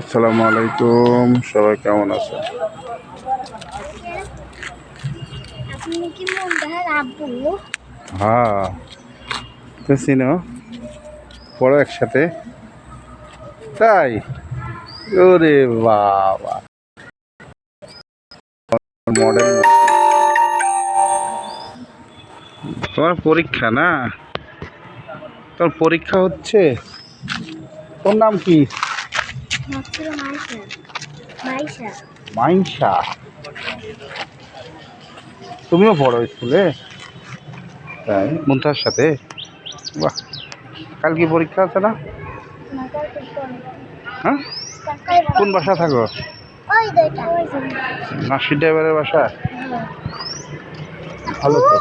আসসালামু আলাইকুম। সবাই কেমন আছে আপনি কি মুন্ডার আব্বু? হ্যাঁ তো চিনো পড়ো একসাথে। তাই? ওরে বাবা। মডেল। তোমার পরীক্ষা না? তোমার পরীক্ষা হচ্ছে? তোর নাম কি? মাইশা। মাইশা। তুমিও পড়ো স্কুলে? তাই। মুন্তার সাথে? বাহ। কাল কি পরীক্ষা আছে না? কোন হ্যাঁ? কোন বাসা থাকো? ওই নাসির ড্রাইভারের বাসা? ভালো তো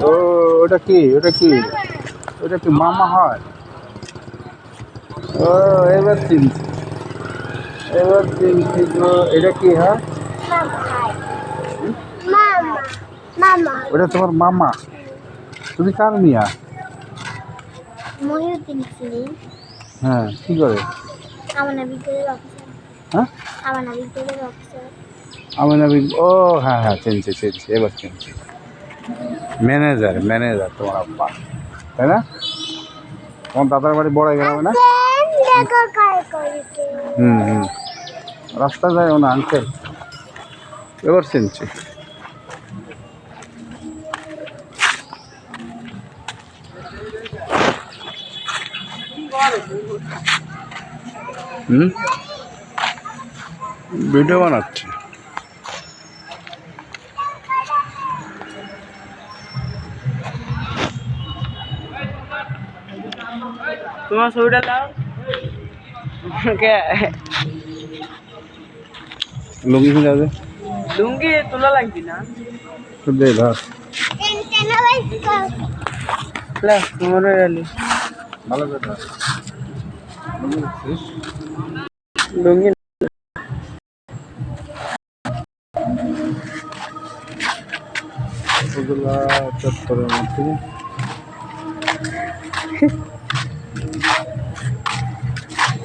ও ওটা কি? ওটা কি? ওটা কি মামা হয়? ও এবার চিনছি। এবার চিনছি এটা কি হ্যাঁ? মামা ওটা তোমার মামা। তুমি কার মিয়া? হ্যাঁ কি করে? হ্যাঁ? আমার বিদ্যালয়ের অফিসার আমি নবী ও হ্যাঁ হ্যাঁ চিনছি চিনছি এবার চিনছি। ম্যানেজার ম্যানেজার তোমার আব্বা। তাই না? তোমার দাদার বাড়ি বড় গ্রামে না দেখো কার হুম হুম। রাস্তা যায় না আঙ্কেল এবার চিনছি। হুম? ভিডিও বানাচ্ছি। তোমার ছবিটা দাও কে লুঙ্গি খুলে যাবে লুঙ্গি তোলা লাগবি না দে ধর লে তোমার এলি ভালো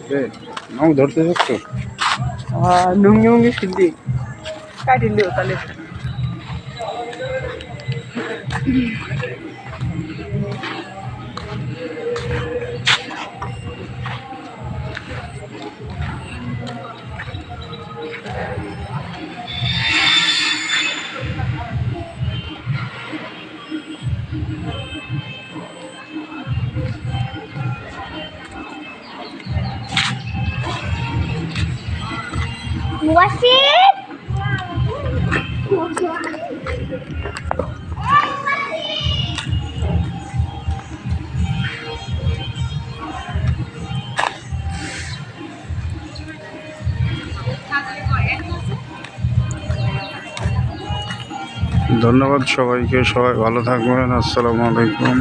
네, 너무 넓어졌어. 아, 능용이 신디. 까린데 어떨래? ধন্যবাদ সবাইকে সবাই ভালো থাকবেন আসসালামু আলাইকুম।